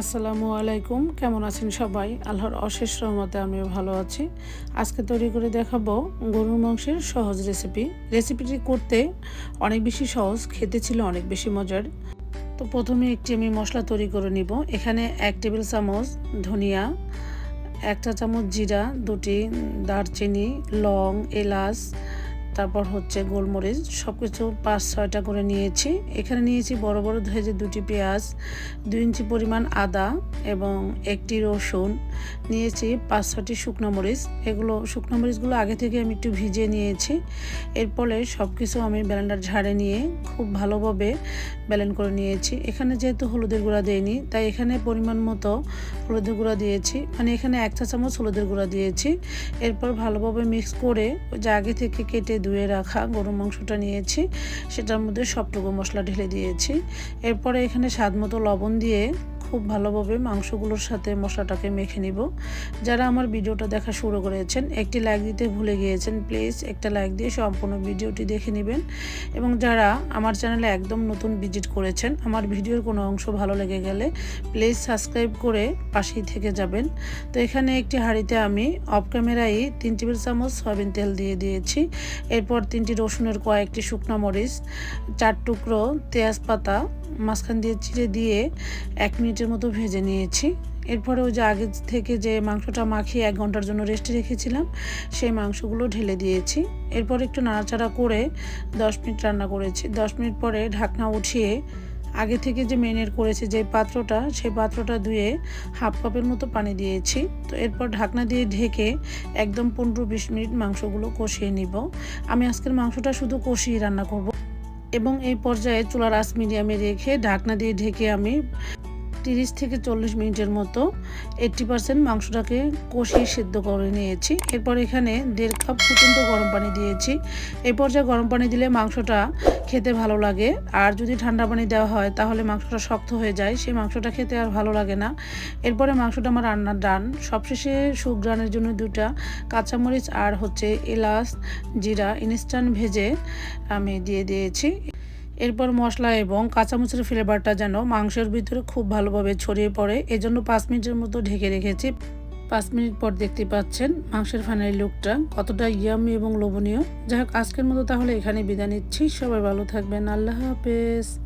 আসসালামু আলাইকুম। কেমন আছেন সবাই? আল্লাহর অশেষ রহমতে আমিও ভালো আছি। আজকে তৈরি করে দেখাবো গরুর মাংসের সহজ রেসিপি। রেসিপিটি করতে অনেক বেশি সহজ, খেতে ছিল অনেক বেশি মজার। তো প্রথমে একটি আমি মশলা তৈরি করে নিব। এখানে এক টেবিল চামচ ধনিয়া, একটা চামচ জিরা, দুটি দারচিনি, লং, এলাচ তারপর হচ্ছে গোলমরিচ সব কিছু পাঁচ, ছয়টা করে নিয়েছি। এখানে নিয়েছি বড় বড় ধেজে দুটি পেঁয়াজ, দুই ইঞ্চি পরিমাণ আদা এবং একটি রসুন। নিয়েছি পাঁচ ছটি শুকনো মরিচ। এগুলো শুকনো মরিচগুলো আগে থেকে আমি একটু ভিজিয়ে নিয়েছি। এরপরে সব কিছু আমি ব্লেন্ডার ঝাড়ে নিয়ে খুব ভালোভাবে ব্যালেন্ড করে নিয়েছি। এখানে যেহেতু হলুদের গুঁড়া দেয়নি তাই এখানে পরিমাণ মতো হলুদের গুঁড়া দিয়েছি। মানে এখানে এক চা চামচ হলুদের গুঁড়া দিয়েছি। এরপর ভালোভাবে মিক্স করে ওই যে আগে থেকে কেটে ধুয়ে রাখা গরুর মাংসটা নিয়েছি। সেটার মধ্যে সবটুকু মশলা ঢেলে দিয়েছি। এরপরে এখানে স্বাদ মতো লবণ দিয়ে খুব ভালোভাবে মাংসগুলোর সাথে মশলাটাকে মেখে নিব। যারা আমার ভিডিওটা দেখা শুরু করেছেন, একটি লাইক দিতে ভুলে গিয়েছেন প্লিজ একটা লাইক দিয়ে সম্পূর্ণ ভিডিওটি দেখে নেবেন। এবং যারা আমার চ্যানেলে একদম নতুন ভিজিট করেছেন, আমার ভিডিওর কোনো অংশ ভালো লেগে গেলে প্লিজ সাবস্ক্রাইব করে পাশেই থেকে যাবেন। তো এখানে একটি হাঁড়িতে আমি অফ ক্যামেরায় তিন টেবিল চামচ সয়াবিন তেল দিয়ে দিয়েছি। এরপর তিনটি রসুনের কয়েকটি শুকনো মরিচ, চার টুকরো তেজপাতা মাঝখান দিয়ে চিড়ে দিয়ে এক মিনিটের মতো ভেজে নিয়েছি। এরপরে ওই যে আগে থেকে যে মাংসটা মাখিয়ে এক ঘণ্টার জন্য রেস্টে রেখেছিলাম, সেই মাংসগুলো ঢেলে দিয়েছি। এরপর একটু নাড়াচাড়া করে দশ মিনিট রান্না করেছি। দশ মিনিট পরে ঢাকনা উঠিয়ে আগে থেকে যে মেনের করেছি যে পাত্রটা, সেই পাত্রটা ধুয়ে হাফ কাপের মতো পানি দিয়েছি। তো এরপর ঢাকনা দিয়ে ঢেকে একদম পনেরো বিশ মিনিট মাংসগুলো কষিয়ে নিব। আমি আজকের মাংসটা শুধু কষিয়ে রান্না করব। এবং এই পর্যায়ে চুলার আঁচ মিডিয়ামে রেখে ঢাকনা দিয়ে ঢেকে আমি তিরিশ থেকে চল্লিশ মিনিটের মতো এইট্টি পার্সেন্ট মাংসটাকে কষিয়ে সিদ্ধ করে নিয়েছি। এরপর এখানে দেড় কাপ ফুটন্ত গরম পানি দিয়েছি। এই পর্যায়ে গরম পানি দিলে মাংসটা খেতে ভালো লাগে। আর যদি ঠান্ডা পানি দেওয়া হয়, তাহলে মাংসটা শক্ত হয়ে যায়। সেই মাংসটা খেতে আর ভালো লাগে না। এরপরে মাংসটা আমার রান্নার ডান। সবশেষে সুগ্রানের জন্য দুটা কাঁচামরিচ আর হচ্ছে এলাচ, জিরা, ইনস্ট্যান্ট ভেজে আমি দিয়ে দিয়েছি। এরপর মশলা এবং কাঁচামরিচের ফ্লেভারটা যেন মাংসের ভিতরে খুব ভালোভাবে ছড়িয়ে পড়ে, এজন্য পাঁচ মিনিটের মতো ঢেকে রেখেছি। পাঁচ মিনিট পর দেখতে পাচ্ছেন মাংসের ফাইনাল লুকটা কতটা ইয়ামি এবং লোভনীয়। যাই হোক, আজকের মতো তাহলে এখানে বিদায় নিচ্ছি। সবাই ভালো থাকবেন। আল্লাহ হাফেজ।